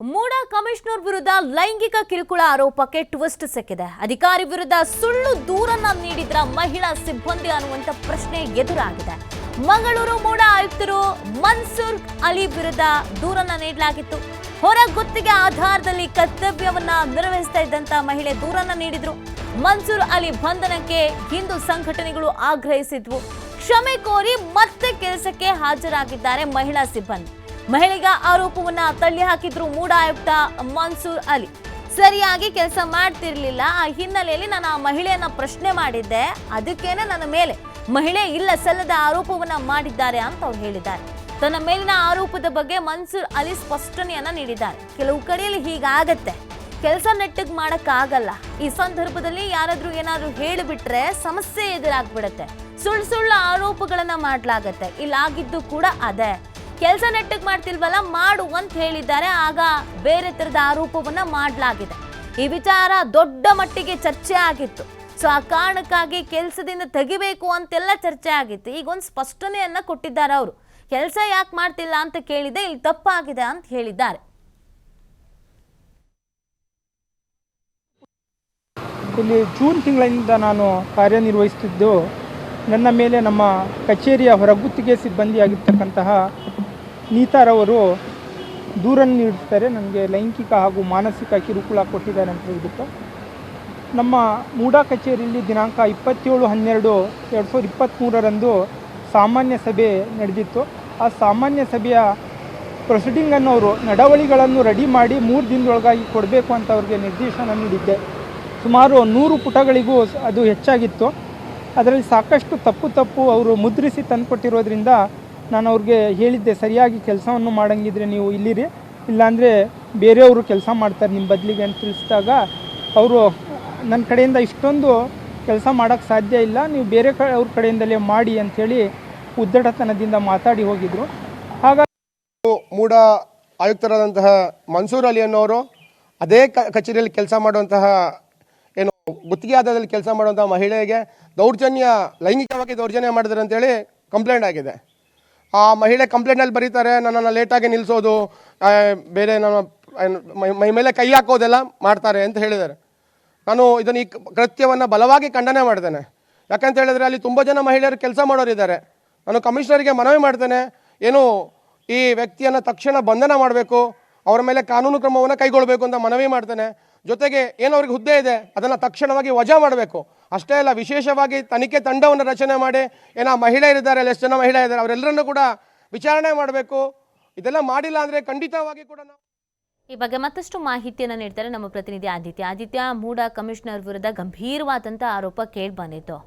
ಮೂಡ commissioner ವಿರುದ್ಧ ಲೈಂಗಿಕ ಕಿರುಕುಳ ಆರೋಪಕ್ಕೆ ಟ್ವಿಸ್ಟ್ ಸಿಕ್ಕಿದೆ. ಅಧಿಕಾರಿ ವಿರುದ್ಧ ಸುಳ್ಳು ದೂರನ್ನ ನೀಡಿದ್ರ ಮಹಿಳಾ ಸಿಬ್ಬಂದಿ ಅನ್ನುವಂತ ಪ್ರಶ್ನೆ ಎದುರಾಗಿದೆ. ಮಂಗಳೂರು ಮೂಡ ಆಯುಕ್ತರು ಮನ್ಸೂರ್ ಅಲಿ ವಿರುದ್ಧ ದೂರನ್ನ ನೀಡಲಾಗಿತ್ತು. ಹೊರ ಗುತ್ತಿಗೆ ಆಧಾರದಲ್ಲಿ ಕರ್ತವ್ಯವನ್ನ ನಿರ್ವಹಿಸ್ತಾ ಇದ್ದಂತ ಮಹಿಳೆ ದೂರನ್ನ ನೀಡಿದ್ರು. ಮನ್ಸೂರ್ ಅಲಿ ಬಂಧನಕ್ಕೆ ಹಿಂದೂ ಸಂಘಟನೆಗಳು ಆಗ್ರಹಿಸಿದ್ವು. ಕ್ಷಮೆ ಕೋರಿ ಮತ್ತೆ ಕೆಲಸಕ್ಕೆ ಹಾಜರಾಗಿದ್ದಾರೆ ಮಹಿಳಾ ಸಿಬ್ಬಂದಿ. ಮಹಿಳೆಗ ಆರೋಪವನ್ನ ತಳ್ಳಿ ಹಾಕಿದ್ರು ಮೂಡ ಆಯುಕ್ತ ಮನ್ಸೂರ್ ಅಲಿ. ಸರಿಯಾಗಿ ಕೆಲಸ ಮಾಡ್ತಿರ್ಲಿಲ್ಲ. ಆ ಹಿನ್ನೆಲೆಯಲ್ಲಿ ನಾನು ಆ ಮಹಿಳೆಯನ್ನ ಪ್ರಶ್ನೆ ಮಾಡಿದ್ದೆ. ಅದಕ್ಕೇನೆ ನನ್ನ ಮೇಲೆ ಮಹಿಳೆ ಇಲ್ಲ ಸಲ್ಲದ ಆರೋಪವನ್ನ ಮಾಡಿದ್ದಾರೆ ಅಂತ ಅವ್ರು ಹೇಳಿದ್ದಾರೆ. ತನ್ನ ಮೇಲಿನ ಆರೋಪದ ಬಗ್ಗೆ ಮನ್ಸೂರ್ ಅಲಿ ಸ್ಪಷ್ಟನೆಯನ್ನ ನೀಡಿದ್ದಾರೆ. ಕೆಲವು ಕಡೆಯಲ್ಲಿ ಹೀಗಾಗತ್ತೆ. ಕೆಲಸ ನೆಟ್ಟಗ್ ಆಗಲ್ಲ ಈ ಸಂದರ್ಭದಲ್ಲಿ ಯಾರಾದ್ರೂ ಏನಾದ್ರೂ ಹೇಳಿಬಿಟ್ರೆ ಸಮಸ್ಯೆ ಎದುರಾಗ್ಬಿಡತ್ತೆ. ಸುಳ್ಳು ಸುಳ್ಳು ಆರೋಪಗಳನ್ನ ಮಾಡ್ಲಾಗತ್ತೆ. ಇಲ್ಲಾಗಿದ್ದು ಕೂಡ ಅದೇ. ಕೆಲಸ ನೆಟ್ಟಗೆ ಮಾಡ್ತಿಲ್ವಲ್ಲ, ಮಾಡು ಅಂತ ಹೇಳಿದ್ದಾರೆ. ಆಗ ಬೇರೆ ತರದ ಆರೋಪವನ್ನ ಮಾಡಲಾಗಿದೆ. ಈ ವಿಚಾರ ದೊಡ್ಡ ಮಟ್ಟಿಗೆ ಚರ್ಚೆ ಆಗಿತ್ತು. ಸೊ ಆ ಕಾರಣಕ್ಕಾಗಿ ಕೆಲಸದಿಂದ ತೆಗಿಬೇಕು ಅಂತೆಲ್ಲ ಚರ್ಚೆ ಆಗಿತ್ತು. ಈಗ ಒಂದು ಸ್ಪಷ್ಟನೆಯನ್ನ ಕೊಟ್ಟಿದ್ದಾರೆ ಅವರು. ಕೆಲಸ ಯಾಕೆ ಮಾಡ್ತಿಲ್ಲ ಅಂತ ಕೇಳಿದೆ, ಇಲ್ಲಿ ತಪ್ಪಾಗಿದೆ ಅಂತ ಹೇಳಿದ್ದಾರೆ. ಇಲ್ಲಿ ಜೂನ್ ತಿಂಗಳಿಂದ ನಾನು ಕಾರ್ಯನಿರ್ವಹಿಸುತ್ತಿದ್ದು ನನ್ನ ಮೇಲೆ ನಮ್ಮ ಕಚೇರಿಯ ಹೊರಗುತ್ತಿಗೆ ಸಿಬ್ಬಂದಿಯಾಗಿರ್ತಕ್ಕಂತಹ ನೀತಾರವರು ದೂರನ್ನು ನೀಡುತ್ತಾರೆ. ನನಗೆ ಲೈಂಗಿಕ ಹಾಗೂ ಮಾನಸಿಕ ಕಿರುಕುಳ ಕೊಟ್ಟಿದ್ದಾರೆ ಅಂತ ಹೇಳ್ಬಿಟ್ಟು. ನಮ್ಮ ಮೂಡಾ ಕಚೇರಿಯಲ್ಲಿ ದಿನಾಂಕ ಇಪ್ಪತ್ತೇಳು ಹನ್ನೆರಡು ಎರಡು ಸಾವಿರದ ಇಪ್ಪತ್ತ್ಮೂರರಂದು ಸಾಮಾನ್ಯ ಸಭೆ ನಡೆದಿತ್ತು. ಆ ಸಾಮಾನ್ಯ ಸಭೆಯ ಪ್ರೊಸೀಡಿಂಗನ್ನು ಅವರು ನಡವಳಿಗಳನ್ನು ರೆಡಿ ಮಾಡಿ ಮೂರು ದಿನದೊಳಗಾಗಿ ಕೊಡಬೇಕು ಅಂತ ಅವ್ರಿಗೆ ನಿರ್ದೇಶನ ನೀಡಿದ್ದೆ. ಸುಮಾರು ನೂರು ಪುಟಗಳಿಗೂ ಅದು ಹೆಚ್ಚಾಗಿತ್ತು. ಅದರಲ್ಲಿ ಸಾಕಷ್ಟು ತಪ್ಪು ತಪ್ಪು ಅವರು ಮುದ್ರಿಸಿ ತಂದುಕೊಟ್ಟಿರೋದ್ರಿಂದ ನಾನು ಅವ್ರಿಗೆ ಹೇಳಿದ್ದೆ, ಸರಿಯಾಗಿ ಕೆಲಸವನ್ನು ಮಾಡಂಗಿದ್ರೆ ನೀವು ಇಲ್ಲಿರಿ. ಇಲ್ಲಾಂದರೆ ಬೇರೆಯವರು ಕೆಲಸ ಮಾಡ್ತಾರೆ ನಿಮ್ಮ ಬದಲಿಗೆ ಅಂತ ತಿಳಿಸಿದಾಗ ಅವರು, ನನ್ನ ಕಡೆಯಿಂದ ಇಷ್ಟೊಂದು ಕೆಲಸ ಮಾಡೋಕ್ಕೆ ಸಾಧ್ಯ ಇಲ್ಲ, ನೀವು ಬೇರೆ ಕಡೆ ಅವ್ರ ಕಡೆಯಿಂದಲೇ ಮಾಡಿ ಅಂಥೇಳಿ ಉದ್ದಟತನದಿಂದ ಮಾತಾಡಿ ಹೋಗಿದ್ರು. ಹಾಗಾಗಿ ಮೂಡ ಆಯುಕ್ತರಾದಂತಹ ಮನ್ಸೂರ್ ಅಲಿ ಅನ್ನೋರು ಅದೇ ಕಚೇರಿಯಲ್ಲಿ ಕೆಲಸ ಮಾಡುವಂತಹ ಏನು ಗುತ್ತಿಗೆ ಆಧಾರದಲ್ಲಿ ಕೆಲಸ ಮಾಡುವಂತಹ ಮಹಿಳೆಗೆ ದೌರ್ಜನ್ಯ, ಲೈಂಗಿಕವಾಗಿ ದೌರ್ಜನ್ಯ ಮಾಡಿದ್ದಾರೆ ಅಂತೇಳಿ ಕಂಪ್ಲೇಂಟ್ ಆಗಿದೆ. ಆ ಮಹಿಳೆ ಕಂಪ್ಲೇಂಟಲ್ಲಿ ಬರೀತಾರೆ, ನನ್ನನ್ನು ಲೇಟಾಗಿ ನಿಲ್ಲಿಸೋದು ಬೇರೆ ನನ್ನ, ಮೈ ಮೇಲೆ ಕೈ ಹಾಕೋದೆಲ್ಲ ಮಾಡ್ತಾರೆ ಅಂತ ಹೇಳಿದ್ದಾರೆ. ನಾನು ಇದನ್ನು ಈ ಕೃತ್ಯವನ್ನು ಬಲವಾಗಿ ಖಂಡನೆ ಮಾಡ್ತೇನೆ. ಯಾಕಂತ ಹೇಳಿದ್ರೆ ಅಲ್ಲಿ ತುಂಬ ಜನ ಮಹಿಳೆಯರು ಕೆಲಸ ಮಾಡೋರಿದ್ದಾರೆ. ನಾನು ಕಮಿಷನರಿಗೆ ಮನವಿ ಮಾಡ್ತೇನೆ, ಏನು ಈ ವ್ಯಕ್ತಿಯನ್ನು ತಕ್ಷಣ ಬಂಧನ ಮಾಡಬೇಕು, ಅವರ ಮೇಲೆ ಕಾನೂನು ಕ್ರಮವನ್ನು ಕೈಗೊಳ್ಳಬೇಕು ಅಂತ ಮನವಿ ಮಾಡ್ತೇನೆ. ಜೊತೆಗೆ ಏನು ಅವ್ರಿಗೆ ಹುದ್ದೆ ಇದೆ, ಅದನ್ನು ತಕ್ಷಣವಾಗಿ ವಜಾ ಮಾಡಬೇಕು. ಅಷ್ಟೇ ಅಲ್ಲ, ವಿಶೇಷವಾಗಿ ತನಿಖೆ ತಂಡವನ್ನು ರಚನೆ ಮಾಡಿ, ಏನೋ ಮಹಿಳೆಯರಿದ್ದಾರೆ ಎಷ್ಟು ಜನ ಮಹಿಳೆ ಇದ್ದಾರೆ, ಅವರೆಲ್ಲರನ್ನೂ ಕೂಡ ವಿಚಾರಣೆ ಮಾಡಬೇಕು. ಇದೆಲ್ಲ ಮಾಡಿಲ್ಲ ಅಂದರೆ ಖಂಡಿತವಾಗಿ ಕೂಡ ಈ ಬಗ್ಗೆ ಮತ್ತಷ್ಟು ಮಾಹಿತಿಯನ್ನು ನೀಡ್ತಾರೆ ನಮ್ಮ ಪ್ರತಿನಿಧಿ ಆದಿತ್ಯ. ಆದಿತ್ಯ, ಮೂಡ ಕಮಿಷನರ್ ವಿರುದ್ಧ ಗಂಭೀರವಾದಂಥ ಆರೋಪ ಕೇಳಿ ಬಂದಿತ್ತು.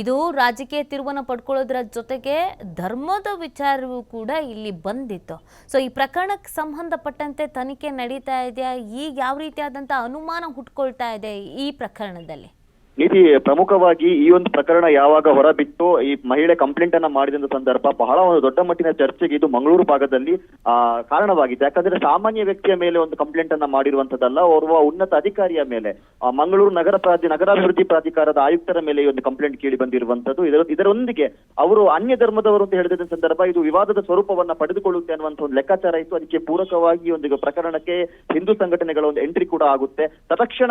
ಇದು ರಾಜಕೀಯ ತಿರುವನ್ನು ಪಡ್ಕೊಳ್ಳೋದ್ರ ಜೊತೆಗೆ ಧರ್ಮದ ವಿಚಾರವೂ ಕೂಡ ಇಲ್ಲಿ ಬಂದಿತ್ತು. ಸೊ ಈ ಪ್ರಕರಣಕ್ಕೆ ಸಂಬಂಧಪಟ್ಟಂತೆ ತನಿಖೆ ನಡೀತಾ ಇದೆಯಾ? ಈಗ ಯಾವ ರೀತಿಯಾದಂಥ ಅನುಮಾನ ಹುಟ್ಕೊಳ್ತಾ ಇದೆ ಈ ಪ್ರಕರಣದಲ್ಲಿ? ನೀತಿ ಪ್ರಮುಖವಾಗಿ ಈ ಒಂದು ಪ್ರಕರಣ ಯಾವಾಗ ಹೊರಬಿಟ್ಟು ಈ ಮಹಿಳೆ ಕಂಪ್ಲೇಂಟ್ ಅನ್ನ ಮಾಡಿದಂತ ಸಂದರ್ಭ ಬಹಳ ಒಂದು ದೊಡ್ಡ ಮಟ್ಟಿನ ಚರ್ಚೆಗೆ ಇದು ಮಂಗಳೂರು ಭಾಗದಲ್ಲಿ, ಆ, ಕಾರಣವಾಗಿದೆ. ಯಾಕಂದ್ರೆ ಸಾಮಾನ್ಯ ವ್ಯಕ್ತಿಯ ಮೇಲೆ ಒಂದು ಕಂಪ್ಲೇಂಟ್ ಅನ್ನ ಮಾಡಿರುವಂತದ್ದಲ್ಲ, ಓರ್ವ ಉನ್ನತ ಅಧಿಕಾರಿಯ ಮೇಲೆ. ಮಂಗಳೂರು ನಗರ ಪ್ರಾಧಿ, ನಗರಾಭಿವೃದ್ಧಿ ಪ್ರಾಧಿಕಾರದ ಆಯುಕ್ತರ ಮೇಲೆ ಈ ಒಂದು ಕಂಪ್ಲೇಂಟ್ ಕೇಳಿ ಬಂದಿರುವಂತದ್ದು. ಇದರ, ಇದರೊಂದಿಗೆ ಅವರು ಅನ್ಯ ಧರ್ಮದವರು ಅಂತ ಹೇಳಿದ ಸಂದರ್ಭ ಇದು ವಿವಾದದ ಸ್ವರೂಪವನ್ನ ಪಡೆದುಕೊಳ್ಳುತ್ತೆ ಅನ್ನುವಂತ ಒಂದು ಲೆಕ್ಕಾಚಾರ ಇತ್ತು. ಅದಕ್ಕೆ ಪೂರಕವಾಗಿ ಒಂದು ಪ್ರಕರಣಕ್ಕೆ ಹಿಂದೂ ಸಂಘಟನೆಗಳ ಒಂದು ಎಂಟ್ರಿ ಕೂಡ ಆಗುತ್ತೆ. ತತ್ಕ್ಷಣ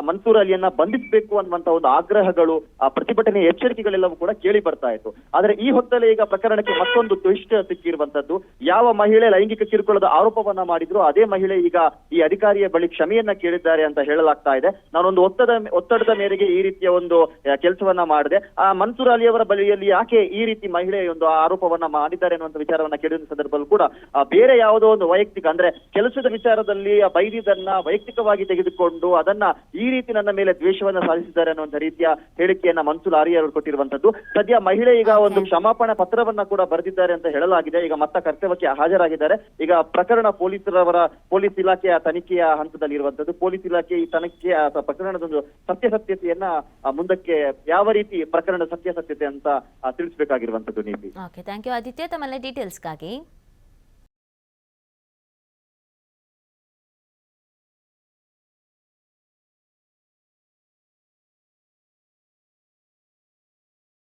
ಮನ್ಸೂರ್ ಅಲಿಯನ್ನ ಬಂಧಿಸಬೇಕು ಅನ್ನುವಂತ ಒಂದು ಆಗ್ರಹಗಳು, ಆ ಪ್ರತಿಭಟನೆ ಎಚ್ಚರಿಕೆಗಳೆಲ್ಲವೂ ಕೂಡ ಕೇಳಿ ಬರ್ತಾ ಇತ್ತು. ಆದ್ರೆ ಈ ಹೊತ್ತಲ್ಲಿ ಈಗ ಪ್ರಕರಣಕ್ಕೆ ಮತ್ತೊಂದು ಟ್ವಿಸ್ಟ್ ಸಿಕ್ಕಿರುವಂತದ್ದು ಯಾವ ಮಹಿಳೆ ಲೈಂಗಿಕ ಕಿರುಕುಳದ ಆರೋಪವನ್ನ ಮಾಡಿದ್ರು ಅದೇ ಮಹಿಳೆ ಈಗ ಈ ಅಧಿಕಾರಿಯ ಬಳಿ ಕ್ಷಮೆಯನ್ನ ಕೇಳಿದ್ದಾರೆ ಅಂತ ಹೇಳಲಾಗ್ತಾ ಇದೆ. ನಾನೊಂದು ಒತ್ತಡ ಒತ್ತಡದ ಮೇರೆಗೆ ಈ ರೀತಿಯ ಒಂದು ಕೆಲಸವನ್ನ ಮಾಡಿದೆ. ಆ, ಮನ್ಸೂರ್ ಅಲಿ ಅವರ ಬಳಿಯಲ್ಲಿ ಯಾಕೆ ಈ ರೀತಿ ಮಹಿಳೆ ಒಂದು ಆರೋಪವನ್ನ ಮಾಡಿದ್ದಾರೆ ಅನ್ನುವಂತ ವಿಚಾರವನ್ನ ಕೇಳಿದ ಸಂದರ್ಭದಲ್ಲೂ ಕೂಡ ಬೇರೆ ಯಾವುದೋ ಒಂದು ವೈಯಕ್ತಿಕ, ಅಂದ್ರೆ ಕೆಲಸದ ವಿಚಾರದಲ್ಲಿ ಬೈದಿದ್ದನ್ನ ವೈಯಕ್ತಿಕವಾಗಿ ತೆಗೆದುಕೊಂಡು ಅದನ್ನ ಈ ರೀತಿ ನನ್ನ ಮೇಲೆ ದ್ವೇಷವನ್ನ ಸಾಧಿಸಿದ್ದಾರೆ ಅನ್ನುವಂತ ರೀತಿಯ ಹೇಳಿಕೆಯನ್ನ ಮನ್ಸೂರ್ ಆರ್ಯ ಅವರು ಕೊಟ್ಟಿರುವಂತದ್ದು ಸದ್ಯ ಮಹಿಳೆ ಈಗ ಒಂದು ಕ್ಷಮಾಪಣ ಪತ್ರವನ್ನ ಕೂಡ ಬರೆದಿದ್ದಾರೆ ಅಂತ ಹೇಳಲಾಗಿದೆ. ಈಗ ಮತ್ತ ಕರ್ತವ್ಯಕ್ಕೆ ಹಾಜರಾಗಿದ್ದಾರೆ. ಈಗ ಪ್ರಕರಣ ಪೊಲೀಸರವರ ಪೊಲೀಸ್ ಇಲಾಖೆಯ ತನಿಖೆಯ ಹಂತದಲ್ಲಿ ಇರುವಂತದ್ದು ಪೊಲೀಸ್ ಇಲಾಖೆ ಈ ತನಿಖೆಯ ಅಥವಾ ಪ್ರಕರಣದ ಒಂದು ಸತ್ಯಾಸತ್ಯತೆಯನ್ನ ಮುಂದಕ್ಕೆ ಯಾವ ರೀತಿ ಪ್ರಕರಣದ ಸತ್ಯಸತ್ಯತೆ ಅಂತ ತಿಳಿಸಬೇಕಾಗಿರುವಂತದ್ದು ನೀವು ನೀತಿ ಓಕೆ ಥ್ಯಾಂಕ್ ಯು ಆದಿತ್ಯ. ತಮ್ಮೆಲ್ಲ ಡೀಟೇಲ್ಸ್ಗಾಗಿ